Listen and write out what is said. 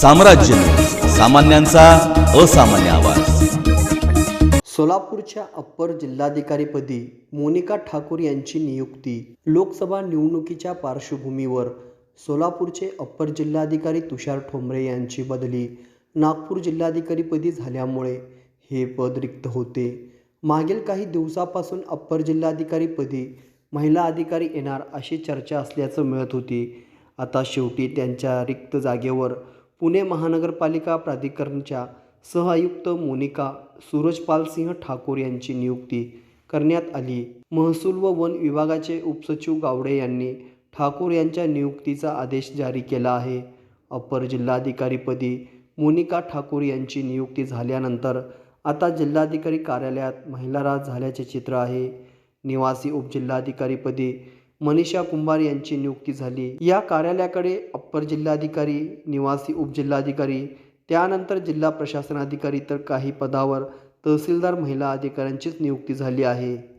साम्राज्य सामान्यांचा असामान्य आवाज. सोलापूरच्या अप्पर जिल्हाधिकारीपदी मोनिका ठाकूर यांची नियुक्ती लोकसभा निवडणुकीच्या पार्श्वभूमीवर सोलापूरचे अप्पर जिल्हाधिकारी तुषार ठोंबरे यांची बदली नागपूर जिल्हाधिकारीपदी झाल्यामुळे हे पद रिक्त होते. मागील काही दिवसापासून अप्पर जिल्हाधिकारीपदी महिला अधिकारी येणार अशी चर्चा असल्याचं मिळत होती. आता शेवटी त्यांच्या रिक्त जागेवर पुणे महानगरपालिका प्राधिकरणच्या सहआयुक्त मोनिका सूरजपालसिंह ठाकूर यांची नियुक्ती करण्यात आली. महसूल व वन विभागाचे उपसचिव गावडे यांनी ठाकूर यांच्या नियुक्तीचा आदेश जारी केला आहे. अपर जिल्हाधिकारीपदी मोनिका ठाकूर यांची नियुक्ती झाल्यानंतर आता जिल्हाधिकारी कार्यालयात महिला राज झाल्याचे चित्र आहे. निवासी उपजिल्हाधिकारीपदी मनीषा कुंभार यांची नियुक्ती झाली. या कार्यालयाकडे परजिल्हाधिकारी जिल्हाधिकारी निवासी उपजिल्हाधिकारी त्यानंतर जिल्हा प्रशासनाधिकारी तर काही पदावर तहसीलदार महिला अधिकाऱ्यांचीच नियुक्ती झाली आहे.